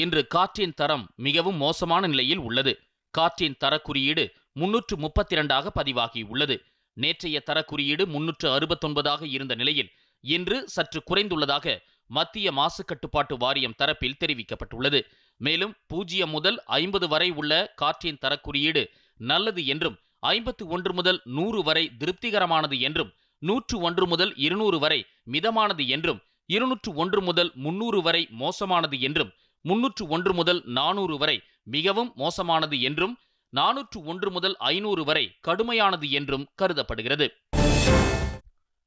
இன்று காற்றின் தரம் மிகவும் மோசமான நிலையில் உள்ளது. காற்றின் தர குறியீடு முன்னூற்று முப்பத்தி இரண்டாக பதிவாகியுள்ளது நேற்றைய தரக்குறியீடு முன்னூற்று அறுபத்தொன்பதாக இருந்த நிலையில் இன்று சற்று குறைந்துள்ளதாக மத்திய மாசு கட்டுப்பாட்டு வாரியம் தரப்பில் தெரிவிக்கப்பட்டுள்ளது. மேலும் பூஜ்ஜியம் முதல் ஐம்பது வரை உள்ள காற்றின் தரக்குறியீடு நல்லது என்றும் ஐம்பத்து ஒன்று முதல் நூறு வரை திருப்திகரமானது என்றும் நூற்று ஒன்று முதல் இருநூறு வரை மிதமானது என்றும் இருநூற்று ஒன்று முதல் முன்னூறு வரை மோசமானது என்றும் முன்னூற்று ஒன்று முதல் நானூறு வரை மிகவும் மோசமானது என்றும் நானூற்று ஒன்று முதல் ஐநூறு வரை கடுமையானது என்றும் கருதப்படுகிறது.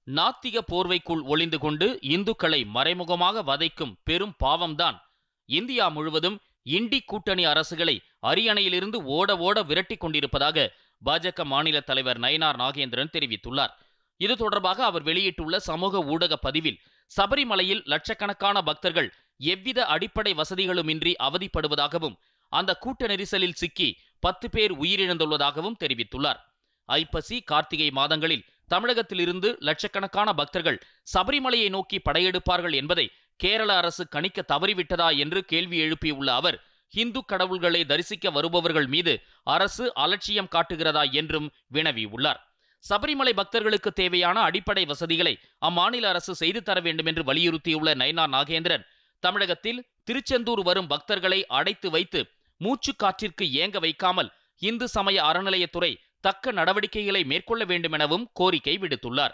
நாத்திக போர்வைக்குள் ஒளிந்து கொண்டு இந்துக்களை மறைமுகமாக வதைக்கும் பெரும் பாவம்தான். இந்தியா முழுவதும் இண்டி கூட்டணி அரசுகளை அரியணையிலிருந்து ஓட ஓட விரட்டி கொண்டிருப்பதாக பாஜக மாநில தலைவர் நயனார் நாகேந்திரன் தெரிவித்துள்ளார். இது தொடர்பாக அவர் வெளியிட்டுள்ள சமூக ஊடக பதிவில் சபரிமலையில் லட்சக்கணக்கான பக்தர்கள் எவ்வித அடிப்படை வசதிகளுமின்றி அவதிப்படுவதாகவும் அந்த கூட்ட நெரிசலில் சிக்கி பத்து பேர் உயிரிழந்துள்ளதாகவும் தெரிவித்துள்ளார். ஐப்பசி கார்த்திகை மாதங்களில் தமிழகத்திலிருந்து லட்சக்கணக்கான பக்தர்கள் சபரிமலையை நோக்கி படையெடுப்பார்கள் என்பதை கேரள அரசு கணிக்க தவறிவிட்டதா என்று கேள்வி எழுப்பியுள்ள அவர் ஹிந்து கடவுள்களை தரிசிக்க வருபவர்கள் மீது அரசு அலட்சியம் காட்டுகிறதா என்றும் வினவியுள்ளார். சபரிமலை பக்தர்களுக்கு தேவையான அடிப்படை வசதிகளை அம்மாநில அரசு செய்து தர வேண்டும் என்று வலியுறுத்தியுள்ள நயனா நாகேந்திரன் தமிழகத்தில் திருச்செந்தூர் வரும் பக்தர்களை அடைத்து வைத்து மூச்சு காற்றிற்கு ஏங்க வைக்காமல் இந்து சமய அறநிலையத்துறை தக்க நடவடிக்கைகளை மேற்கொள்ள வேண்டும் எனவும் கோரிக்கை விடுத்துள்ளார்.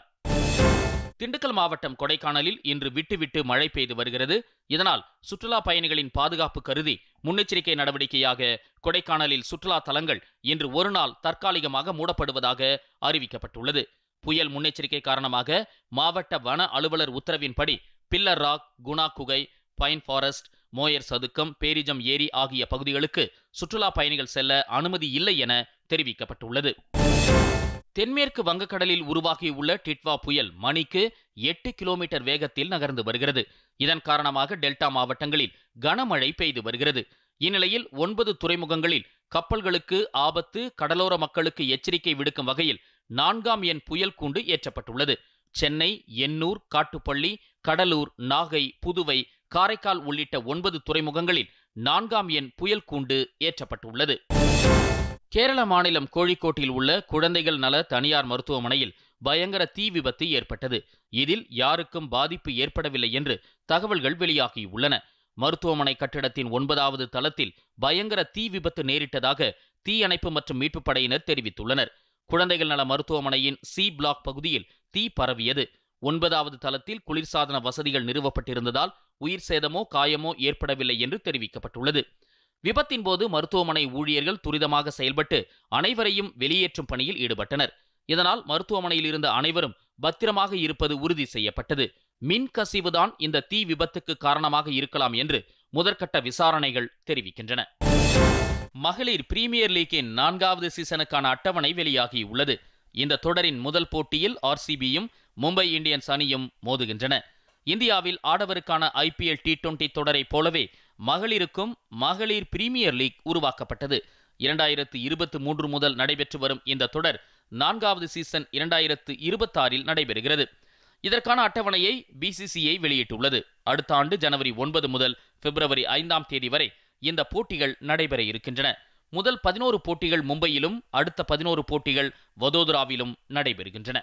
திண்டுக்கல் மாவட்டம் கொடைக்கானலில் இன்று விட்டுவிட்டு மழை பெய்து வருகிறது. இதனால் சுற்றுலா பயணிகளின் பாதுகாப்பு கருதி முன்னெச்சரிக்கை நடவடிக்கையாக கொடைக்கானலில் சுற்றுலா தலங்கள் இன்று ஒரு நாள் தற்காலிகமாக மூடப்படுவதாக அறிவிக்கப்பட்டுள்ளது. புயல் முன்னெச்சரிக்கை காரணமாக மாவட்ட வன அலுவலர் உத்தரவின்படி பில்லர் ராக் குணா குகை பைன் ஃபாரஸ்ட் மோயர் சதுக்கம் பேரிஜம் ஏரி ஆகிய பகுதிகளுக்கு சுற்றுலா பயணிகள் செல்ல அனுமதி இல்லை என தெரிவிக்கப்பட்டுள்ளது. தென்மேற்கு வங்கக்கடலில் உருவாகியுள்ள டிட்வா புயல் மணிக்கு எட்டு கிலோமீட்டர் வேகத்தில் நகர்ந்து வருகிறது. இதன் காரணமாக டெல்டா மாவட்டங்களில் கனமழை பெய்து வருகிறது. இந்நிலையில் ஒன்பது துறைமுகங்களில் கப்பல்களுக்கு ஆபத்து கடலோர மக்களுக்கு எச்சரிக்கை விடுக்கும் வகையில் நான்காம் எண் புயல் கூண்டு ஏற்றப்பட்டுள்ளது. சென்னை எண்ணூர் காட்டுப்பள்ளி கடலூர் நாகை புதுவை காரைக்கால் உள்ளிட்ட ஒன்பது துறைமுகங்களில் நான்காம் எண் புயல் கூண்டு ஏற்றப்பட்டுள்ளது. கேரள மாநிலம் கோழிக்கோட்டில் உள்ள குழந்தைகள் நல தனியார் மருத்துவமனையில் பயங்கர தீ விபத்து ஏற்பட்டது. இதில் யாருக்கும் பாதிப்பு ஏற்படவில்லை என்று தகவல்கள் வெளியாகியுள்ளன. மருத்துவமனை கட்டிடத்தின் ஒன்பதாவது தளத்தில் பயங்கர தீ விபத்து நேரிட்டதாக தீயணைப்பு மற்றும் மீட்புப் படையினர் தெரிவித்துள்ளனர். குழந்தைகள் நல மருத்துவமனையின் சி பிளாக் பகுதியில் தீ பரவியது. ஒன்பதாவது தளத்தில் குளிர்சாதன வசதிகள் நிறுவப்பட்டிருந்ததால் உயிர் சேதமோ காயமோ ஏற்படவில்லை என்று தெரிவிக்கப்பட்டுள்ளது. விபத்தின் போது மருத்துவமனை ஊழியர்கள் துரிதமாக செயல்பட்டு அனைவரையும் வெளியேற்றும் பணியில் ஈடுபட்டனர். இதனால் மருத்துவமனையில் இருந்த அனைவரும் பத்திரமாக இருப்பது உறுதி செய்யப்பட்டது. மின் கசிவுதான் இந்த தீ விபத்துக்கு காரணமாக இருக்கலாம் என்று முதற்கட்ட விசாரணைகள் தெரிவிக்கின்றன. மகளிர் பிரீமியர் லீக்கின் நான்காவது சீசனுக்கான அட்டவணை வெளியாகியுள்ளது. இந்த தொடரின் முதல் போட்டியில் ஆர்சிபியும் மும்பை இந்தியன்ஸ் அணியும் மோதுகின்றன. இந்தியாவில் ஆடவருக்கான ஐபிஎல் டி டுவெண்டி தொடரைப் போலவே மகளிருக்கும் மகளிர் பிரீமியர் லீக் உருவாக்கப்பட்டது. இரண்டாயிரத்து இருபத்தி மூன்று முதல் நடைபெற்று வரும் இந்த தொடர் நான்காவது சீசன் இரண்டாயிரத்து இருபத்தாறில் நடைபெறுகிறது. இதற்கான அட்டவணையை பிசிசிஐ வெளியிட்டுள்ளது. அடுத்த ஆண்டு ஜனவரி ஒன்பது முதல் பிப்ரவரி ஐந்தாம் தேதி வரை இந்த போட்டிகள் நடைபெற இருக்கின்றன. முதல் பதினோரு போட்டிகள் மும்பையிலும் அடுத்த பதினோரு போட்டிகள் வதோதராவிலும் நடைபெறுகின்றன.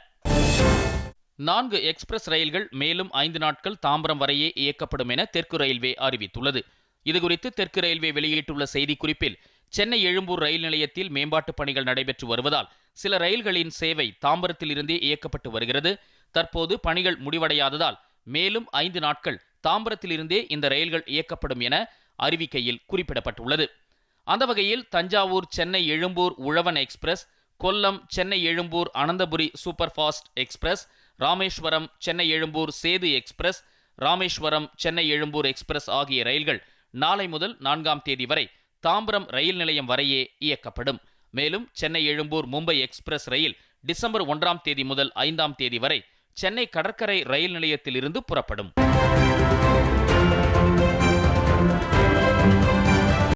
நான்கு எக்ஸ்பிரஸ் ரயில்கள் மேலும் ஐந்து நாட்கள் தாம்பரம் வரையே இயக்கப்படும் என தெற்கு ரயில்வே அறிவித்துள்ளது. இதுகுறித்து தெற்கு ரயில்வே வெளியிட்டுள்ள செய்திக்குறிப்பில் சென்னை எழும்பூர் ரயில் நிலையத்தில் மேம்பாட்டுப் பணிகள் நடைபெற்று வருவதால் சில ரயில்களின் சேவை தாம்பரத்திலிருந்தே இயக்கப்பட்டு வருகிறது. தற்போது பணிகள் முடிவடையாததால் மேலும் ஐந்து நாட்கள் தாம்பரத்திலிருந்தே இந்த ரயில்கள் இயக்கப்படும் என அறிவிக்கையில் குறிப்பிடப்பட்டுள்ளது. அந்த வகையில் Thanjavur Chennai Egmore Uzhavan express Kollam Chennai Egmore Ananthapuri super fast express Rameswaram Chennai Egmore Sethu express Rameswaram Chennai Egmore express ஆகிய ரயில்கள் நாளை முதல் நான்காம் தேதி வரை தாம்பரம் ரயில் நிலையம் வரையே இயக்கப்படும். மேலும் சென்னை எழும்பூர் மும்பை எக்ஸ்பிரஸ் ரயில் டிசம்பர் ஒன்றாம் தேதி முதல் ஐந்தாம் தேதி வரை சென்னை கடற்கரை ரயில் நிலையத்திலிருந்து புறப்படும்.